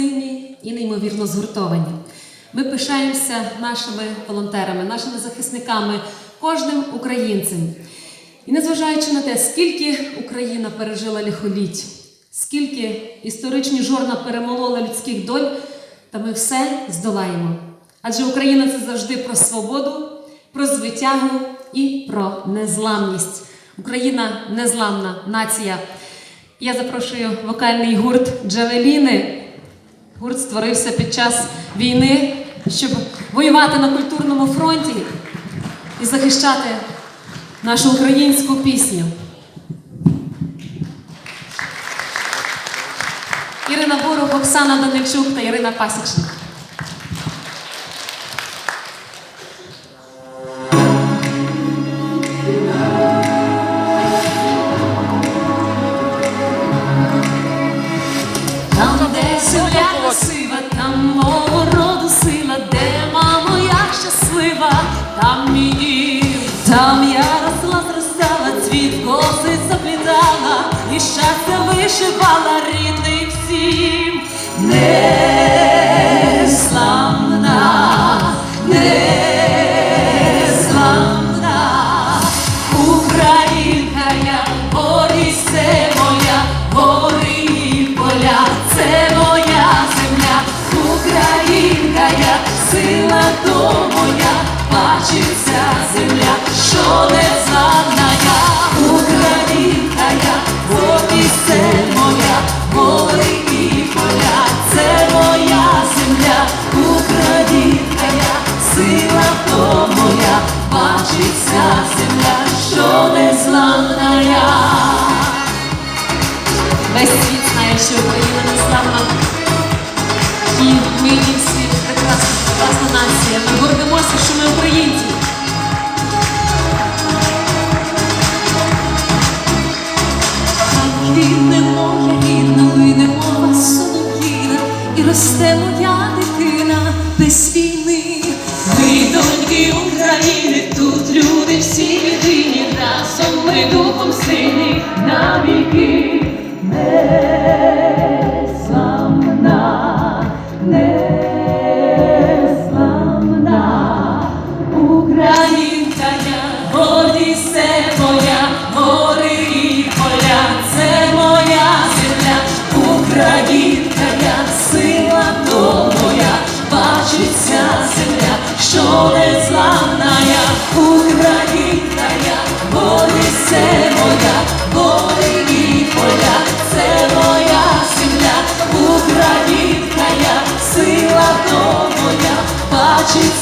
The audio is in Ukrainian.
сильні і неймовірно згуртовані. Ми пишаємося нашими волонтерами, нашими захисниками, кожним українцем. І незважаючи на те, скільки Україна пережила лихоліть, скільки історичні жорна перемололи людських доль, та ми все здолаємо. Адже Україна це завжди про свободу, про звитягу і про незламність. Україна незламна нація. Я запрошую вокальний гурт Джавеліни. Гурт створився під час війни, щоб воювати на культурному фронті і захищати нашу українську пісню. Ірина Борух, Оксана Данильчук та Ірина Пасічник. Красива, там мого роду сила, де мамо я щаслива, там мені. Там я росла, зростала, цвіт коси заплітала, і щастя вишивала рідним всім. Незламна, бачиться земля, що не зламна я. Весь світ знає, що Україна не славна. І прекрасна, прекрасна нація. Ми гордимося, що ми українці. Мова солов'їна, і росте моя дитина без війни. Ми доньки України, люди всі єдині, разом ми духом сильні навіки. Не сила моя бачить.